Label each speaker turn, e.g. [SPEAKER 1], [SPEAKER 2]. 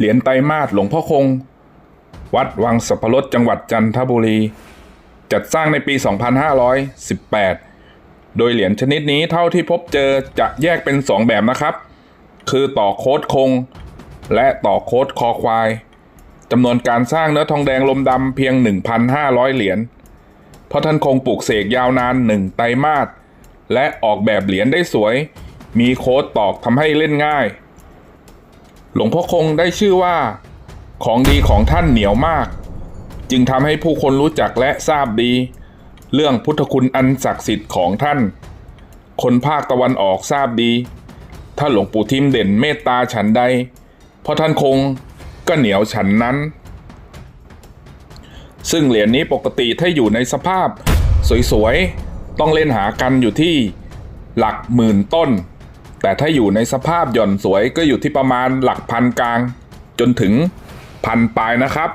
[SPEAKER 1] เหรียญไตรมาสหลวงพ่อคง วัดวังสัพพรสจังหวัดจันทบุรี จัดสร้างในปี 2518 โดยเหรียญชนิดนี้เท่าที่พบเจอจะแยกเป็น 2 แบบนะครับ คือต่อโค้ดคง และต่อโค้ดคอควายจำนวนการสร้างเนื้อทองแดงลมดำเพียง 1,500 เหรียญเพราะท่านคงปลูกเสกยาวนานหนึ่งไตรมาสและออกแบบเหรียญได้สวย มีโค้ดตอกทำให้เล่นง่าย หลวงพ่อคงได้ชื่อว่า ของดีของท่านเหนียวมาก จึงทำให้ผู้คนรู้จักและทราบดี เรื่องพุทธคุณอันศักดิ์สิทธิ์ของท่าน คนภาคตะวันออกทราบดี ถ้าหลวงปู่ทิมเด่นเมตตาฉันใด เพราะท่านคงก็เหนียวฉันนั้น ซึ่งเหรียญนี้ปกติถ้าอยู่ในสภาพ สวยๆ ต้องเล่นหากันอยู่ที่หลักหมื่นต้น แต่ถ้าอยู่ในสภาพหย่อนสวยก็อยู่ที่ประมาณหลักพันกลาง จนถึงพันปลายนะครับ